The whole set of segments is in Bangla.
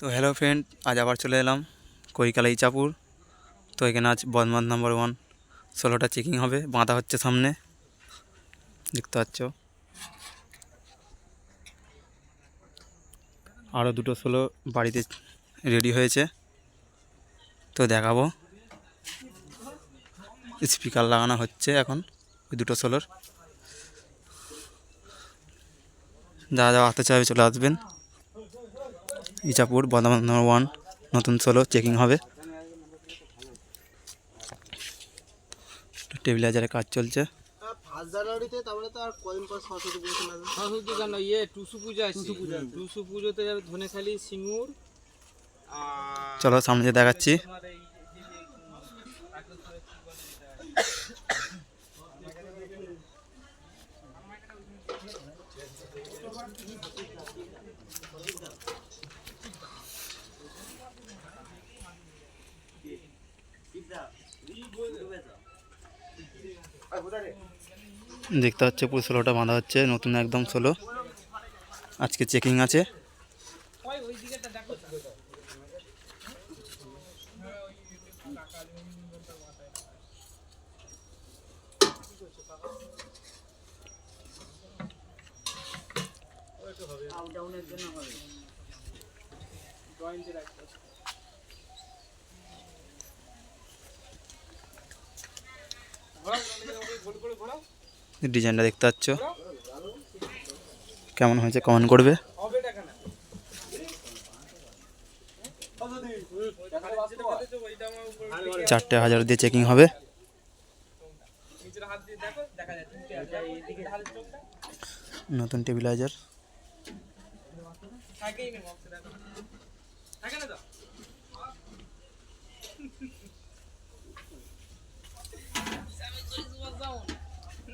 তো হ্যালো ফ্রেন্ড আজ আবার চলে এলাম কৈকালা ইচাপুর। তো এখানে আজ বদমান নাম্বার ওয়ান ষোলোটা চেকিং হবে, বাঁধা হচ্ছে সামনে। দেখতে পাচ্ছ? আরও দুটো ষোলো বাড়িতে রেডি হয়েছে। তো দেখাবো। স্পিকার লাগানো হচ্ছে এখন, ওই দুটো ষোলোর। যা যা আসতে চাইবে চলে আসবেন। ইচাপুর বর্ধমান নম্বর ওয়ান নতুন সোলো চেকিং হবে। টেবিলাইজারের কাজ চলছে। চলো সামনে তারপরে দেখতে হচ্ছে পুরো ষোলোটা বাঁধা হচ্ছে নতুন একদম ষোলো। আজকে চেকিং আছে। ওই ওই ডিজাইনটা দেখতে পাচ্ছ। কেমন হয়েছে কমেন্ট করবে। চারটে হাজার দিয়ে চেকিং হবে। নতুন টেবিলাইজার। থাকে না তো ও ভাই ভাই মাধব ভাই মাধব তো দেখতে পাচ্ছ এটা এটা দাও, এটা দাও। ওটা দেবো না, এটা দেবো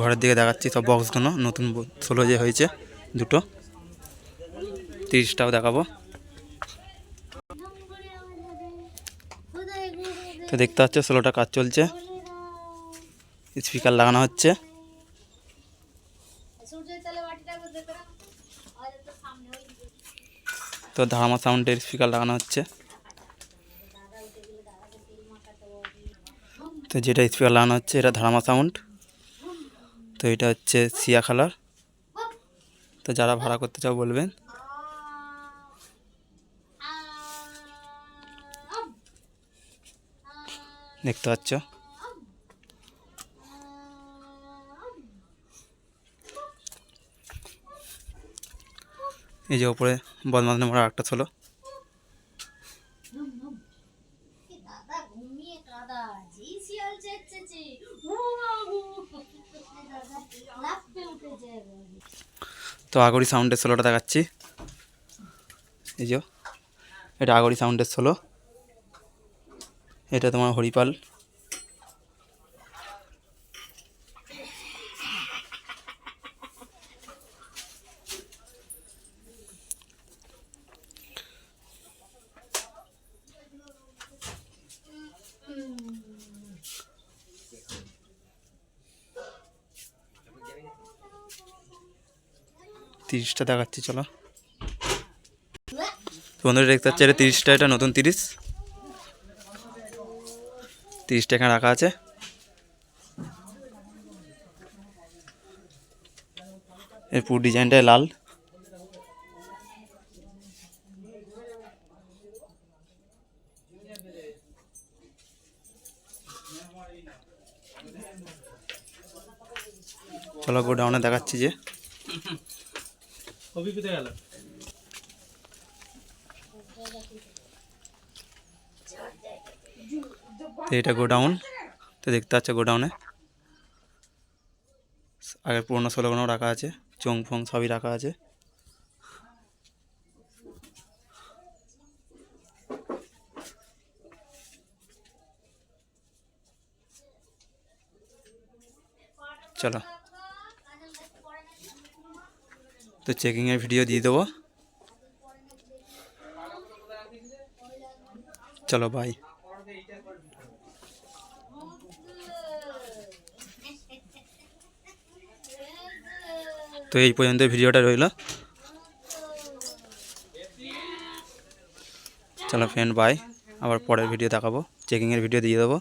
ঘরের দিকে দেখাচ্ছি সব বক্সগুলো নতুন ষোলো যে হয়েছে, দুটো। তিরিশটাও দেখাবো। তো দেখতে পাচ্ছ, ষোলোটা কাজ চলছে। স্পিকার লাগানো হচ্ছে। তো ধারামা সাউন্ডের স্পিকার লাগানো হচ্ছে। তো যেটা স্পিকার লাগানো হচ্ছে, এটা ধারামা সাউন্ড তো এটা হচ্ছে সিয়া কালার তো যারা ভাড়া করতে চাও বলবেন। দেখতে পাচ্ছ? এই যে ওপরে বদমাস নম্বর একটা ছিল। দাদা, ঘুমিয়ে কাদা তো আগরি সাউন্ডের সোলোটা দেখাচ্ছি। এই যে এটা আগরি সাউন্ডের সোলো। এটা তোমার হরিপাল। তিরিশটা দেখাচ্ছি, চলো। বন্ধুরা, দেখতে পাচ্ছি এটা তিরিশটা, এটা নতুন তিরিশ। তিরিশটা এখানে রাখা আছে। এর পুরো ডিজাইনটাই লাল। চলো, গোডাউনে দেখাচ্ছি যে। কবি কোথায় গেল? এটা গোডাউন, তো দেখতে পাচ্ছ গোডাউনে। আগের পুরোনো স্লোগানও রাখা আছে, চং ফং সবই রাখা আছে। চলো। তো চেকিংয়ের ভিডিও দিয়ে দেবো। চলো বাই তো এই পর্যন্ত ভিডিওটা রইল। চলো ফ্রেন্ড বাই আবার পরের ভিডিও দেখাবো। চেকিংয়ের ভিডিও দিয়ে দেবো।